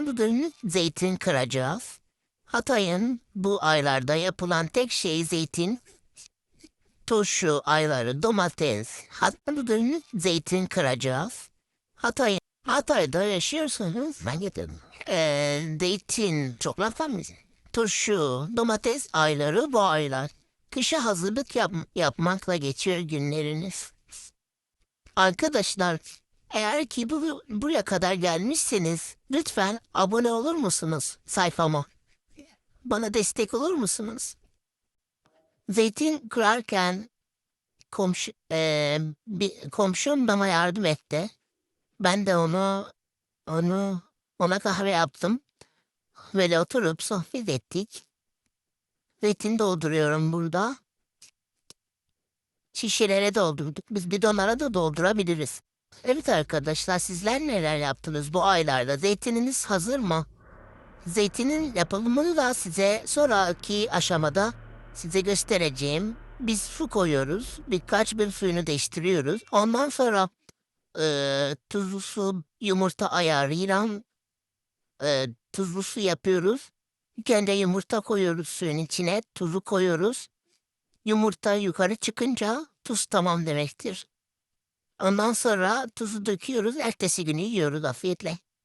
Bugün zeytin kıracağız. Hatay'ın bu aylarda yapılan tek şey zeytin, turşu ayları, domates. Bugün zeytin kıracağız. Hatay, Hatay'da yaşıyorsanız ben getirdim. Ee, zeytin çok lafam Turşu, domates ayları bu aylar. Kışa hazırlık yap yapmakla geçiyor günleriniz. Arkadaşlar, eğer ki bu, buraya kadar gelmişseniz lütfen abone olur musunuz sayfama? Bana destek olur musunuz? Zeytin kırarken komşu, eee, bir komşum bana yardım etti. Ben de onu onu ona kahve yaptım. Böyle oturup sohbet ettik. Zeytin dolduruyorum burada. Şişelere doldurduk. Biz bidonlara da doldurabiliriz. Evet arkadaşlar sizler neler yaptınız bu aylarda? Zeytininiz hazır mı? Zeytinin yapılımını da size sonraki aşamada size göstereceğim. Biz su koyuyoruz. Birkaç bir suyunu değiştiriyoruz. Ondan sonra eee tuzlu su, yumurta ayarıyla eee tuzlu su yapıyoruz. Kendi yumurta koyuyoruz suyun içine. Tuzu koyuyoruz. Yumurta yukarı çıkınca tuz tamam demektir. Ondan sonra tuzu döküyoruz. Ertesi günü yiyoruz afiyetle.